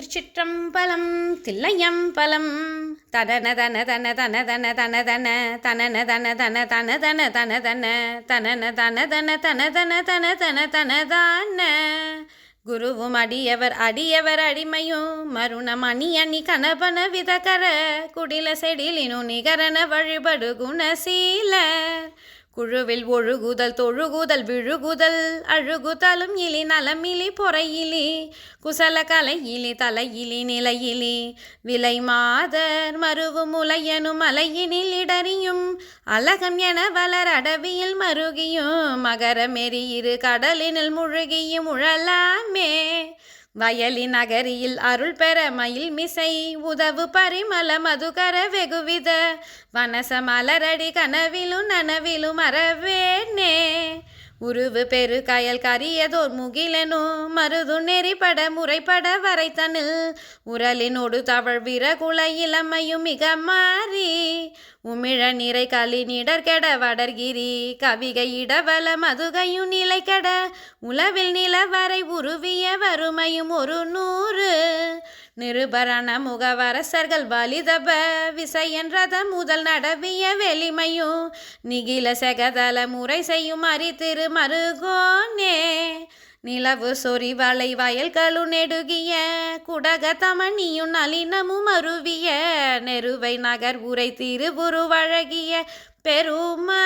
திருச்சிற்றம்பலம் தில்லையம்பலம். தனன தன தன தன தன தன தன தனன தன தன தன தன தன தன தனன தன தன தன தன தன தன தன தான குருவும் அடியவர் அடியவர் அடிமையும் மருணம் அணி அணி கணபன விதகர குடில செடிலினும் நிகரன வழிபடு குணசீல குழுவில் ஒழுகுதல் தொழுகுதல் விழுகுதல் அழுகுதலும் இலி நலமிலி பொறையிலி குசல கலையிலி தலையிலி நிலையிலி. விலை மாதர் மருவு முலையனும் அலையினில் இடறியும் அலகம் என வளர் அடவியில் மருகியும் மகரமெறி இரு கடலினில் முழுகியும் உழலாமே. வயலி நகரியில் அருள் பெற மயில் மிசை உதவு பரிமள மதுகர வெகுவித. வனச மலரடி கனவிலும் நனவிலும் அறவேனே உருவு பெரு கயல் கரியதோர் முகிலனோ மருது நெறிப்பட முறைப்பட வரைத்தனு. உரலினோடு தவழ் விரகுல இளமையும் மிக மாறி. உமிழ நிறை களி நிடர்கெட வடர்கிரி கவிகை இடவல மதுகையும் நிலைக்கட உளவில் நிலவரை உருவிய வறுமையும் ஒரு நூறு. நிருபரண முகவரசர்கள் பலிதப விசையன் ரதம் முதல் நடவிய வெளிமையும் நிகில செகதல முறை செய்யும் அரித்திரு மருகோனே. நிலவு சொறி வளை வயல்களு நெடுகிய குடக தமணியும் நளினமும் அருவிய நெருவை நகர் உரை திருவுருவழகிய பெருமா